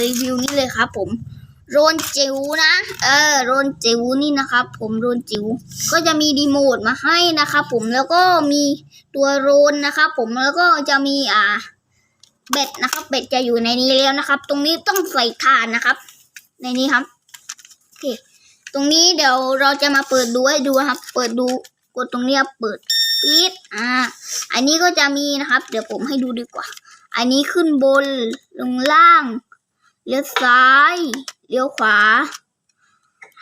รีวิวนี่เลยครับผม โรนจิ๋วนะ เออ โรนจิ๋วนี่นะครับผมโรนจิ๋วก็จะมีรีโมทมาให้นะครับผมแล้วก็มีตัวโรนนะครับผมแล้วก็จะมีอ่าเบ็ดนะครับเบ็ดจะอยู่ในนี้แล้วนะครับ ตรงนี้ต้องใส่ถ่านนะครับ ในนี้ครับโอเคตรงนี้เดี๋ยวเราจะมาเปิดดูให้ดูครับ เปิดดูกดตรงนี้เปิดปิดอ่า อันนี้ก็จะมีนะครับ เดี๋ยวผมให้ดูดีกว่า อันนี้ขึ้นบนลงล่าง เลี้ยวซ้าย เลี้ยวขวา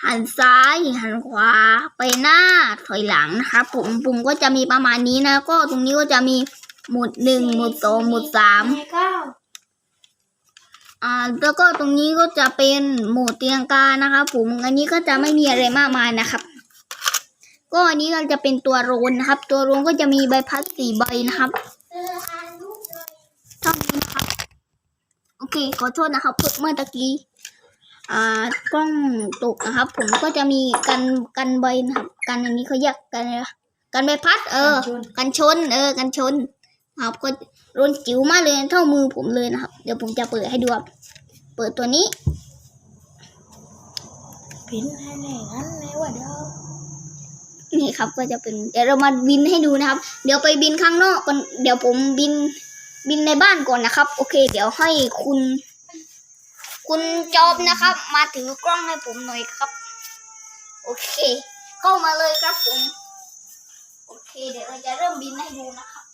หันซ้าย หันขวา ไปหน้า ถอยหลังนะครับผมปุ่มก็จะมีประมาณนี้นะ ก็ตรงนี้ก็จะมีหมุดหนึ่งหมุดสองหมุดสามอ่าแล้วก็ตรงนี้ก็จะเป็นโหมดเตียงกานะครับผมอันนี้ก็จะไม่มีอะไรมากมายนะครับ ก็อันนี้ก็จะเป็นตัวโรนนะครับ ตัวโรนก็จะมีใบพัดสี่ใบนะครับเอออ่านลูกเลยเท่านี้นะครับ เคขอโทษนะครับเมื่อตะกี้อ่ากล้องตกนะครับ ผมก็จะมีกันกันใบนะครับ กันอันนี้เขาแยกกันอะไรวะกันใบพัด เออ กันชน เออ กันชนครับก็โรนจิ๋วมากเลยเท่ามือผมเลยนะครับ เดี๋ยวผมจะเปิดให้ดูครับเปิดตัวนี้พินให้ไหนงั้นไหนวะเด้อนี่ครับก็จะเป็นเดี๋ยวเรามาบินให้ดูนะครับ เดี๋ยวไปบินข้างนอกก่อนเดี๋ยวผมบิน บินในบ้านก่อนนะครับ โอเค เดี๋ยวให้คุณ คุณจอบนะครับ มาถือกล้องให้ผมหน่อยครับ โอเค เข้ามาเลยครับผม โอเค เดี๋ยวเราจะเริ่มบินให้ดูนะครับ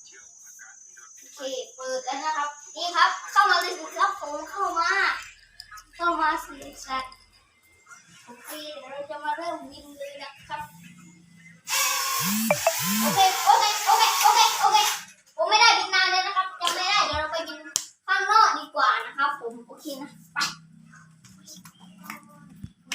โอเค เปิดแล้วนะครับ นี่ครับ เข้ามาเลยสิครับผมเข้ามา เข้ามาสิสัตว์โอเคเดี๋ยวเราจะมาเริ่มบินเลยนะครับโอเค